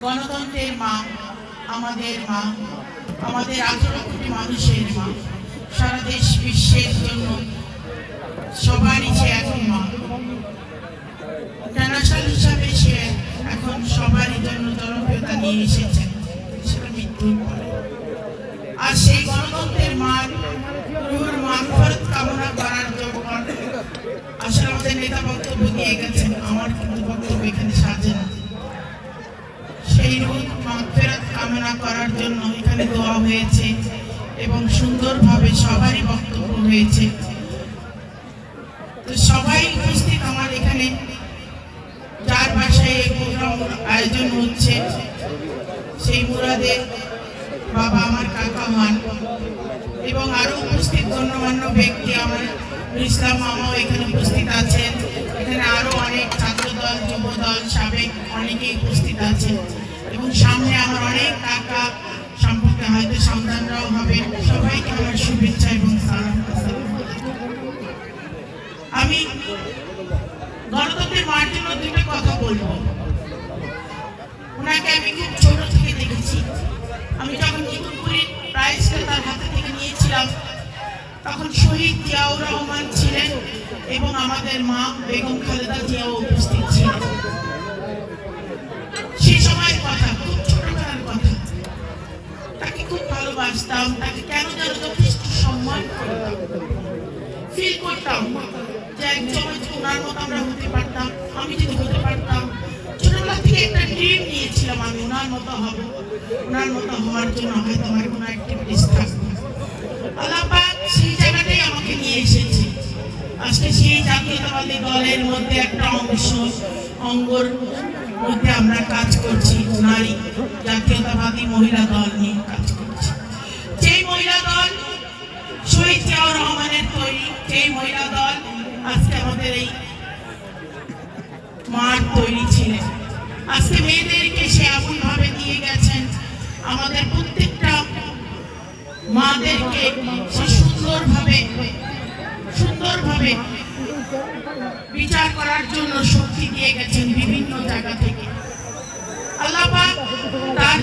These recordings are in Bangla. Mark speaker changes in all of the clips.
Speaker 1: গণতন্ত্রের মা, আমাদের মা, আমাদের আঠারো কোটি মানুষের মা, সারা দেশ বিশ্বের জন্য সবারই সে এখন মা। ইন্টারন্যাশনাল হিসাবে সে এখন সবারই জন্য জনপ্রিয়তা নিয়ে এসেছে, সেটা মৃত্যুর পরে। আর সেই গণতন্ত্রের মান রুহুর মানফরত কামনা করার জন্য আসলে আমাদের নেতা বক্তব্য দিয়ে গেছেন, আমার কিন্তু বক্তব্য এখানে সাজে না সেই রূপ কামনা করার জন্য এখানে দোয়া হয়েছে এবং সুন্দরভাবে সবারই বক্তব্য হয়েছে। তো সবাই উপস্থিত আমার এখানে। যার বাসায় এই প্রোগ্রাম আয়োজন হচ্ছে, সেই মুরাদের বাবা আমার কাকা হন এবং আরও উপস্থিত গণ্যমান্য ব্যক্তি আমার ইসলাম মামাও এখানে উপস্থিত আছেন। এখানে আরও অনেক ছাত্র দল যুব দল সাবেক অনেকেই উপস্থিত আছেন। এবং সামনে আমার অনেক কাকা সম্পর্কে হয়তো সন্তানরাও হবে সবাইকে আমার শুভেচ্ছা এবং আমি গণতন্ত্রের মার জন্য দুটো কথা বলব। ওনাকে আমি খুব ছোট থেকে দেখেছি। আমি যখন নিকুলপুরীর প্রাইজটা তার হাতে থেকে নিয়েছিলাম, তখন শহীদ জিয়াউর রহমান ছিলেন এবং আমাদের মা বেগম খালেদা জিয়াও উপস্থিত ছিলেন। ফিল করতাম। যে এক সময় ওনার মতো আমরা হতে পারতাম, আমি যদি হতে পারতাম। ছোটবেলা থেকে একটা ড্রিম নিয়েছিলাম আমি, ওনার মতো হব, ওনার মতো হওয়ার জন্য হয়তো আমার কোনো অ্যাক্টিভিটিস থাকবে আল্লাহ সেই জায়গাটাই আমাকে নিয়ে এসেছে। আজকে সেই জাতীয়তাবাদী দলের মধ্যে একটা অংশ, অঙ্গর মধ্যে আমরা কাজ করছি নারী জাতীয়তাবাদী মহিলা দল নিয়ে কাজ করছি। যেই মহিলা দল শহীদ জিয়াউর রহমানের মহিলা দল আজকে আমাদের এই মাঠ তৈরি ছিলেন আজকে মেয়েদেরকে সে এমন ভাবে দিয়ে গেছেন। আমাদের প্রত্যেকটা মাদেরকে সে সুন্দরভাবে সুন্দরভাবে বিচার করার জন্য শক্তি দিয়ে গেছেন বিভিন্ন জায়গা থেকে। আল্লাহ তার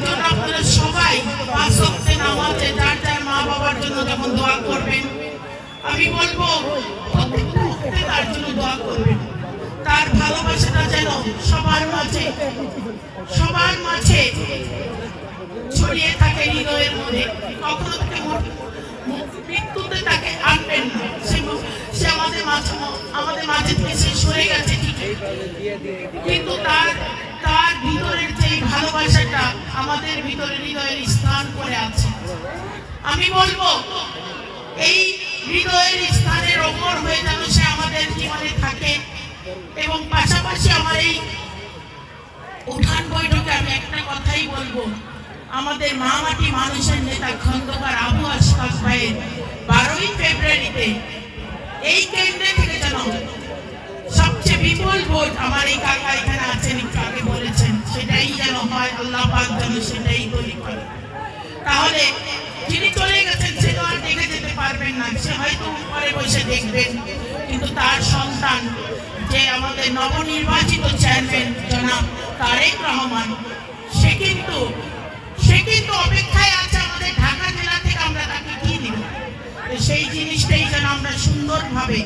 Speaker 1: আমি বলব তার জন্য দোয়া করবেন। তার ভালোবাসাটা যেন সবার মাঝে সবার মাঝে ছড়িয়ে থাকে হৃদয়ের মধ্যে। কখনো তাকে মৃত্যুতে তাকে আনবেন না। সে আমাদের মাঝে আমাদের মাঝে থেকে সে সরে গেছে কিন্তু তার তার ভিতরের যে ভালোবাসাটা আমাদের ভিতরে হৃদয়ের স্থান করে আছে আমি বলব, এই হৃদয়ের স্থানের অমর হয়ে যেন সে আমাদের জীবনে থাকে। এবং পাশাপাশি আমার এই উঠান বৈঠকে আমি একটা কথাই বলব। আমাদের মা মাটি মানুষের নেতা সে হয়তো উপরে বসে দেখবেন, কিন্তু তার সন্তান যে আমাদের নবনির্বাচিত চেয়ারম্যান জনাব তারেক রহমান, সে কিন্তু সে কিন্তু অপেক্ষায় আছে আমাদের ঢাকা জেলা থেকে আমরা তাকে কি দিব? সেই জিনিসটাই যেন আমরা সুন্দরভাবে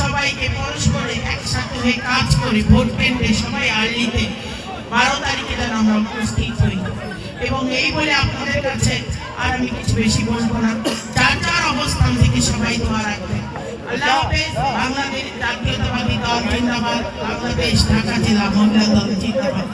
Speaker 1: সবাইকে পরস্পরে একসাথে হয়ে কাজ করি ভোট কেন্দ্রে সবাই আর্লিতে বারো তারিখে যেন আমরা উপস্থিত হই। এবং এই বলে আপনাদের কাছে আর আমি কিছু বেশি বলব না। থেকে সবাই দোয়া রাখবেন আল্লাহ হাফেজ, বাংলাদেশ জাতীয়তাবাদী দল জিন্দাবাদ, বাংলাদেশ ঢাকা জেলা মহিলা দল জিন্দাবাদ।